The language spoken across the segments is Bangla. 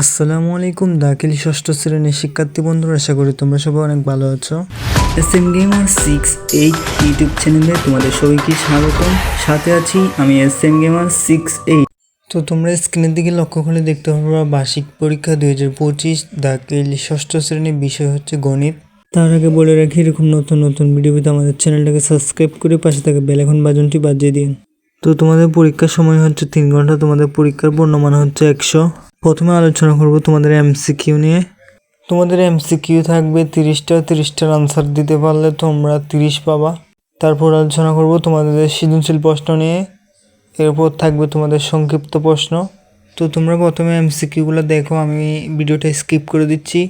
আসসালামু আলাইকুম দাখিল ষষ্ঠ শ্রেণির শিক্ষার্থী বন্ধুরা আশা করি তোমরা সবাই অনেক ভালো আছো। S M gamer six eight YouTube চ্যানেলে তোমাদের সবাইকে স্বাগতম। সাথে আছি আমি S M gamer six eight তো তোমরা স্ক্রিনের দিকে লক্ষ্য করে দেখতে পারবা বার্ষিক পরীক্ষা দুই হাজার পঁচিশ দাখিল ষষ্ঠ শ্রেণির বিষয় হচ্ছে গণিত। তার আগে বলে রাখি এরকম নতুন নতুন ভিডিও পেতে আমাদের চ্যানেলটাকে সাবস্ক্রাইব করে পাশে থাকা বেলাখন বাজনটি বাজিয়ে দিন। তো তোমাদের পরীক্ষার সময় হচ্ছে তিন ঘণ্টা তোমাদের পরীক্ষার পূর্ণমান হচ্ছে একশো। প্রথমে আলোচনা করব তোমাদের এমসিকিউ নিয়ে। তোমাদের এমসিকিউ থাকবে তিরিশটা, তিরিশটার আনসার দিতে পারলে তোমরা তিরিশ পাবা। তারপর আলোচনা করব তোমাদের সৃজনশীল প্রশ্ন নিয়ে। এরপর থাকবে তোমাদের সংক্ষিপ্ত প্রশ্ন। তো তোমরা প্রথমে এমসিকিউগুলো দেখো, আমি ভিডিওটা স্কিপ করে দিচ্ছি।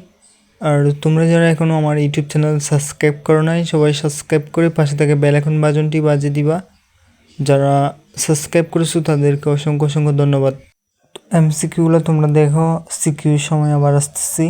আর তোমরা যারা এখনও আমার ইউটিউব চ্যানেল সাবস্ক্রাইব করো নাই, সবাই সাবস্ক্রাইব করে পাশে থেকে বেল এখন বাজনটি বাজিয়ে দিবা। যারা সাবস্ক্রাইব করেছ তাদেরকে অসংখ্য অসংখ্য ধন্যবাদ। এমসিকিউগুলো তোমরা দেখো সিকিউর সময় আবার আসতেছি।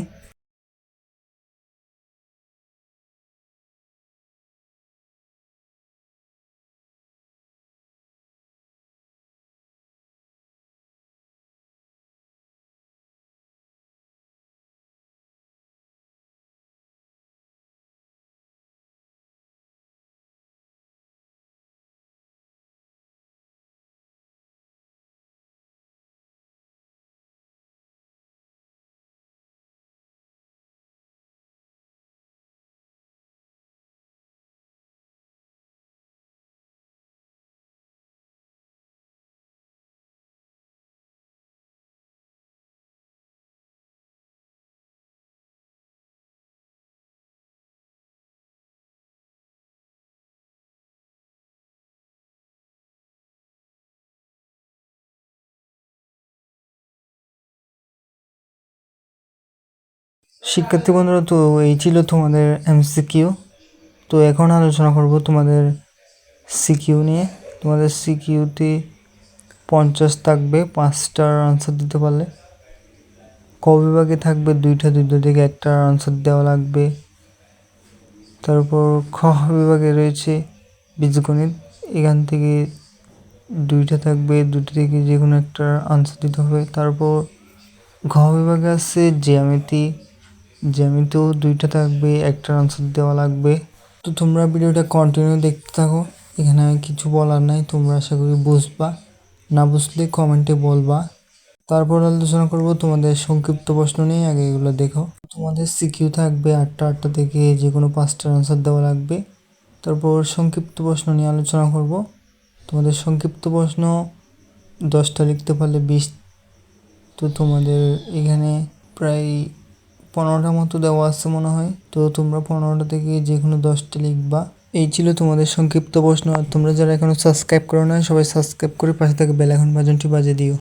শিক্ষার্থী বন্ধুরা, তো এই ছিল তোমাদের এমসিকিউ তো এখন আলোচনা করব তোমাদের সিকিউ নিয়ে। তোমাদের সিকিউতে পঞ্চাশ থাকবে, পাঁচটার আনসার দিতে পারলে। ক বিভাগে থাকবে, দুইটা দুইটা থেকে একটা আনসার দেওয়া লাগবে। তারপর খ বিভাগে রয়েছে বীজগণিত। এখান থেকে দুইটা থাকবে দুটো থেকে যে কোনো একটা আনসার দিতে হবে। তারপর ঘ বিভাগে আছে জ্যামিতি। জ্যামিতিও দুইটা থাকবে একটা আনসার দেওয়া লাগবে। তো তোমরা ভিডিওটা কন্টিনিউ দেখতে থাকো, এখানে আমি কিছু বলার নাই, তোমরা আশা করি বুঝবা। না বুঝলে কমেন্টে বলবা। তারপর আলোচনা করব তোমাদের সংক্ষিপ্ত প্রশ্ন নিয়ে, আগে এগুলো দেখো। তোমাদের সিকিউ থাকবে আটটা আটটা থেকে যে কোনো পাঁচটার আনসার দেওয়া লাগবে। তারপর সংক্ষিপ্ত প্রশ্ন নিয়ে আলোচনা করব। তোমাদের সংক্ষিপ্ত প্রশ্ন দশটা লিখতে পারলে বিশ, তো তোমাদের এখানে প্রায় পনেরোটা মতো দেওয়া আছে মনে হয়। তো তোমরা পনেরোটা থেকে যে কোনো দশটা লিখবা। এই ছিল তোমাদের সংক্ষিপ্ত প্রশ্ন। আর তোমরা যারা এখনও সাবস্ক্রাইব করো না সবাই সাবস্ক্রাইব করে পাশে থাকে বেল বাজনটি বাজে দিও।